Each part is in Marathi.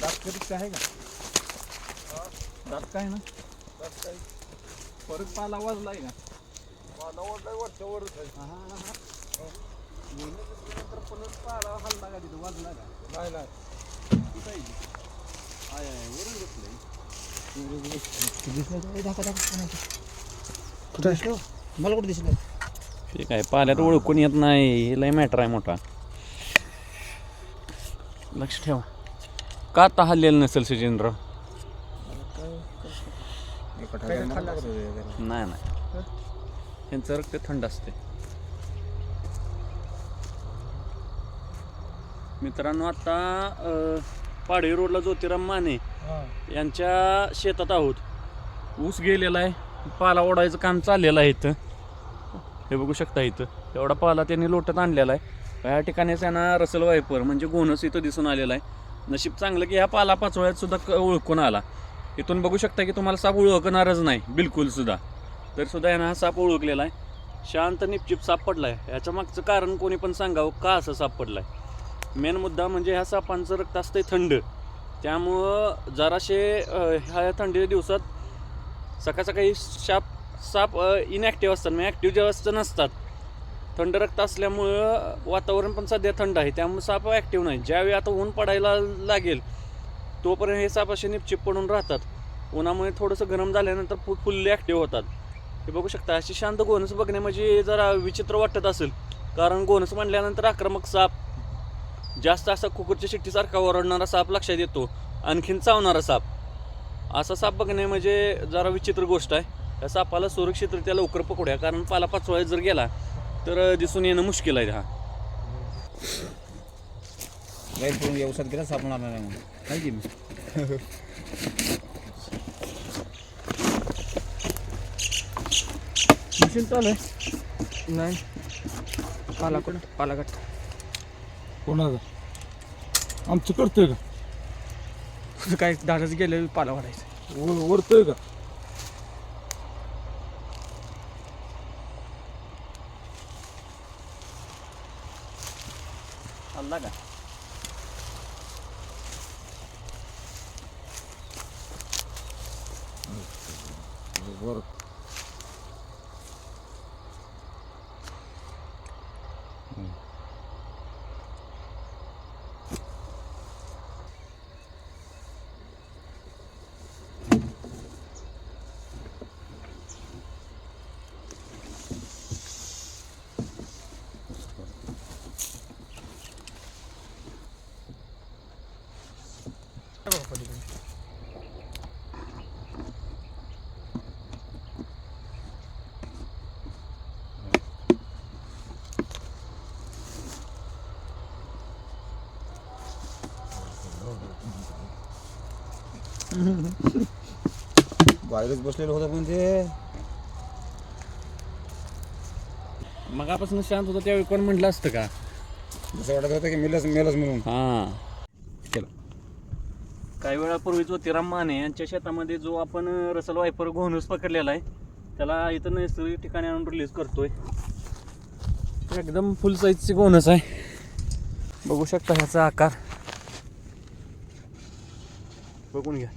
कधीच काय आहे का दात काय ना परत पाला वाजलाय का पाला वरच्या वरच आहे. हा, हा, हा. नंतर परत पाला हल्ला का तिथं वाजला का नाही नाही कुठं आहे ती? आय आय वरून बसलंय कुठं मला कुठं दिसलं ठीक आहे पाल्यात ओळखून येत नाही हे लय मॅटर आहे मोठा लक्ष ठेवा का आता हल्लेलं नसेल सचिनराव नाही नाही. त्यांचं रक्त थंड असते मित्रांनो आता पाडे पाडवी रोडला ज्योतिराम माने यांच्या शेतात आहोत. ऊस गेलेला आहे. पाला ओढायचं काम चाललेलं आहे इथं. हे बघू शकता इथं. एवढा पाला त्यांनी लोटत आणलेला आहे. या ठिकाणीच यांना रसल वायपर म्हणजे गोनस इथं दिसून आलेला आहे. नशीब चांगलं की ह्या पाला पाचोळ्यात सुद्धा क- ओळखून आला. इथून बघू शकता की तुम्हाला साप ओळखणारच नाही बिलकुल सुद्धा. तर सुद्धा यांना हा साप ओळखलेला आहे. शांत निपचिप साप पडला आहे ह्याच्या मागचं कारण कोणी पण सांगावं का असं साप पडलाय? मेन मुद्दा म्हणजे ह्या सापांचं रक्त असतंय थंड. त्यामुळं जराशे ह्या थंडीच्या दिवसात सकाळ सकाळी साप साप इनॲक्टिव्ह असतात. म्हणजे ॲक्टिव्ह जेव्हा नसतात. थंड रक्त असल्यामुळं वातावरण पण सध्या थंड आहे. त्यामुळे साप ॲक्टिव्ह नाही. ज्यावेळी आता ऊन पडायला लागेल तोपर्यंत हे साप असे निपचिप पडून राहतात. उन्हामुळे थोडंसं गरम झाल्यानंतर फु फुल्ली ॲक्टिव्ह होतात. हे बघू शकता अशी शांत गोनस बघणे म्हणजे जरा विचित्र वाटत असेल. कारण गोनस म्हणल्यानंतर आक्रमक साप जास्त असा कुकुरच्या शिट्टीसारखा ओरडणारा साप लक्षात येतो. आणखीन चावणारा साप. असा साप बघणे म्हणजे जरा विचित्र गोष्ट आहे. या सापाला सुरक्षितरित्या लवकर पकडूया. कारण पाला पाचोळ्यात जर गेला तर दिसून येणं मुश्किल आहे हा. गाईल पडून व्यवसायात गेला सापणार नाही म्हणून. काय की मशीन चालू आहे. नाही. पालाकट पालाकट कोणाचा? आमचं करतोय का? काय दादाच गेले पाला वाढायचं. वर- वरतोय का? हल्ला का? वर बाहेरच बसलेलं होतं पण ते. मगापासून शांत होतं त्यावेळी कोण म्हटलं असतं का? असं वाटत होतं की मेलच मेलच म्हणून. हां. चलो. काही वेळापूर्वी ज्योतिराम माने यांच्या शेतामध्ये जो आपण रसल वायपर घोणूस पकडलेला आहे त्याला इथं नैसर्गिक ठिकाणी आणून रिलीज करतोय. एकदम फुल साईजची घोणस आहे. बघू शकता ह्याचा आकार. बघून घ्या.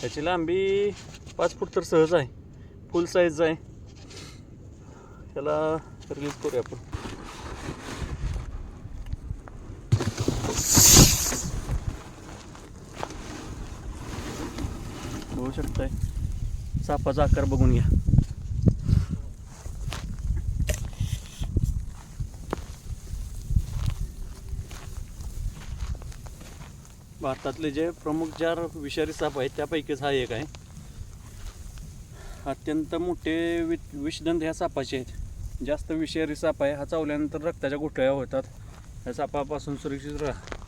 त्याची लांबी पाच फूट तर सहज आहे. फुल साईज आहे. त्याला रिलीज करूया आपण. बघू शकताय. सापाचा आकार बघून घ्या. भारतातले जे प्रमुख चार विषारी साप आहेत त्यापैकीच हा एक आहे. अत्यंत मोठे वि विषदंत ह्या सापाचे आहेत. जास्त विषारी साप आहे हा चावल्यानंतर रक्ताच्या गुठळ्या होतात. ह्या सापापासून सुरक्षित राहा.